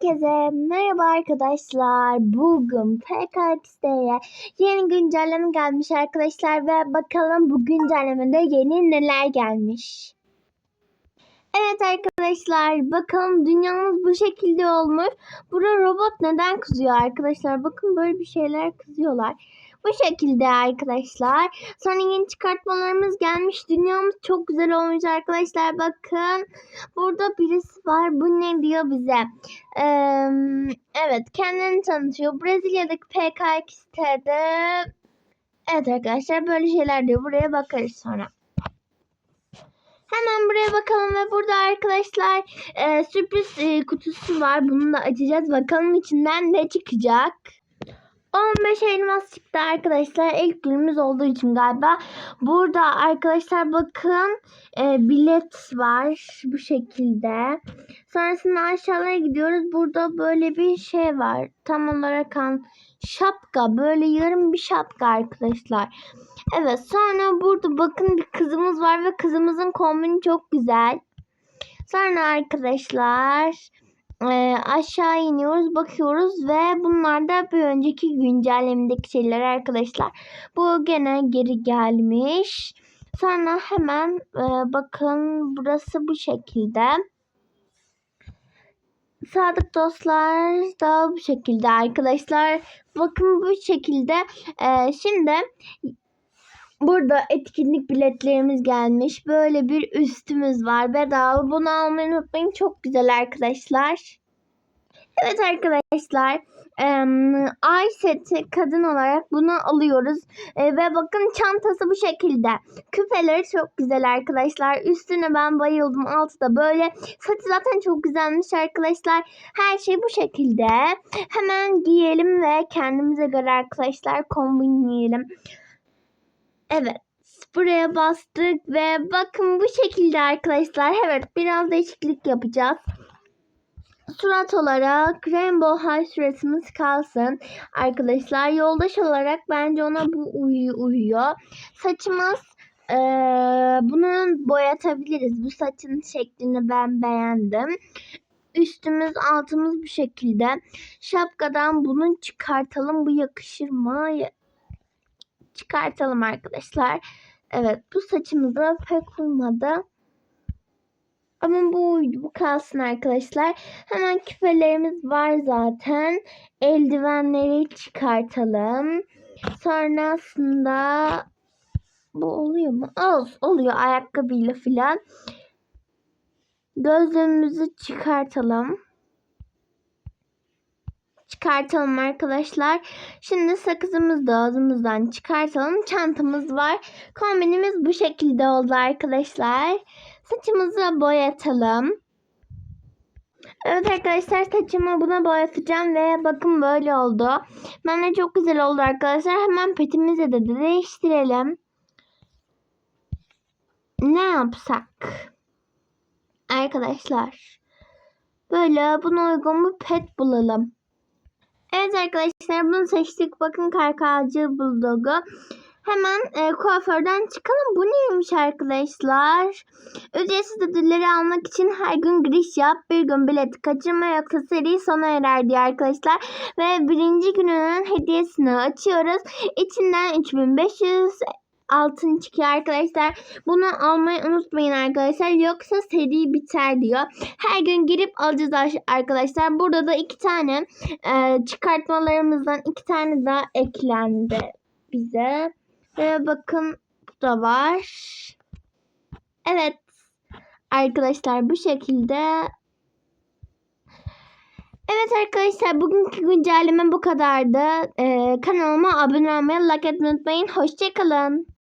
Herkese merhaba arkadaşlar. Bugün PKX'de yeni güncelleme gelmiş arkadaşlar ve bakalım bu güncellemede yeni neler gelmiş. Evet arkadaşlar bakalım dünyamız bu şekilde olmuş. Burada robot neden kızıyor arkadaşlar? Bakın böyle bir şeyler kızıyorlar. Bu şekilde arkadaşlar. Sonra yeni çıkartmalarımız gelmiş. Dünyamız çok güzel olmuş arkadaşlar. Bakın burada birisi var. Bu ne diyor bize? Ee, evet kendini tanıtıyor. Brezilya'daki PKX'de Evet arkadaşlar böyle şeyler diyor. Buraya bakarız sonra. Hemen buraya bakalım ve burada arkadaşlar e, sürpriz e, kutusu var. Bunu da açacağız. Bakalım içinden ne çıkacak. 15 elmas çıktı arkadaşlar. İlk günümüz olduğu için galiba. Burada arkadaşlar bakın e, bilet var bu şekilde. Sonrasında aşağıya gidiyoruz. Burada böyle bir şey var. Tam olarak an şapka. Böyle yarım bir şapka arkadaşlar. Evet sonra burada bakın bir kızımız var ve kızımızın kombini çok güzel. Sonra arkadaşlar e, aşağı iniyoruz bakıyoruz ve bunlar da bir önceki güncellemedeki şeyler arkadaşlar. Bu gene geri gelmiş. Sonra hemen e, bakın burası bu şekilde. Sadık dostlar da bu şekilde arkadaşlar. Bakın bu şekilde. E, şimdi Burada etkinlik biletlerimiz gelmiş. Böyle bir üstümüz var. Bedava. Bunu almayı unutmayın. Çok güzel arkadaşlar. Evet arkadaşlar. Ay seti kadın olarak bunu alıyoruz. E, ve bakın çantası bu şekilde. Küpeleri çok güzel arkadaşlar. Üstüne ben bayıldım. Altı da böyle. Saçı zaten çok güzelmiş arkadaşlar. Her şey bu şekilde. Hemen giyelim ve kendimize göre arkadaşlar kombinleyelim. Evet. Buraya bastık ve bakın bu şekilde arkadaşlar. Evet biraz değişiklik yapacağız. Surat olarak Rainbow High suratımız kalsın. Arkadaşlar yoldaş olarak bence ona bu uyu uyuyor. Saçımız ee, bunu boyatabiliriz. Bu saçın şeklini ben beğendim. Üstümüz altımız bu şekilde. Şapkadan bunu çıkartalım. Bu yakışır mı? Çıkartalım arkadaşlar. Evet bu saçımıza pek uymadı. Ama bu bu kalsın arkadaşlar. Hemen küpelerimiz var zaten. Eldivenleri çıkartalım. Sonrasında bu oluyor mu? Ol, oluyor ayakkabıyla filan. Gözlüğümüzü çıkartalım çıkartalım arkadaşlar. Şimdi sakızımızı da ağzımızdan çıkartalım. Çantamız var. Kombinimiz bu şekilde oldu arkadaşlar. Saçımızı boyatalım. Evet arkadaşlar saçımı buna boyatacağım ve bakın böyle oldu. Bence çok güzel oldu arkadaşlar. Hemen petimizi de değiştirelim. Ne yapsak? Arkadaşlar. Böyle buna uygun bir pet bulalım. Evet arkadaşlar bunu seçtik. Bakın karkacı buldogu. Hemen e, kuaförden çıkalım. Bu neymiş arkadaşlar? Ücretsiz ödülleri almak için her gün giriş yap. Bir gün bilet kaçırma yoksa seri sona erer diye arkadaşlar. Ve birinci gününün hediyesini açıyoruz. İçinden 3500 altın çıkıyor arkadaşlar. Bunu almayı unutmayın arkadaşlar. Yoksa seri biter diyor. Her gün girip alacağız arkadaşlar. Burada da iki tane e, çıkartmalarımızdan iki tane daha eklendi bize. Ve bakın bu da var. Evet. Arkadaşlar bu şekilde Evet arkadaşlar bugünkü güncelleme bu kadardı. Ee, kanalıma abone olmayı, like etmeyi unutmayın. Hoşçakalın.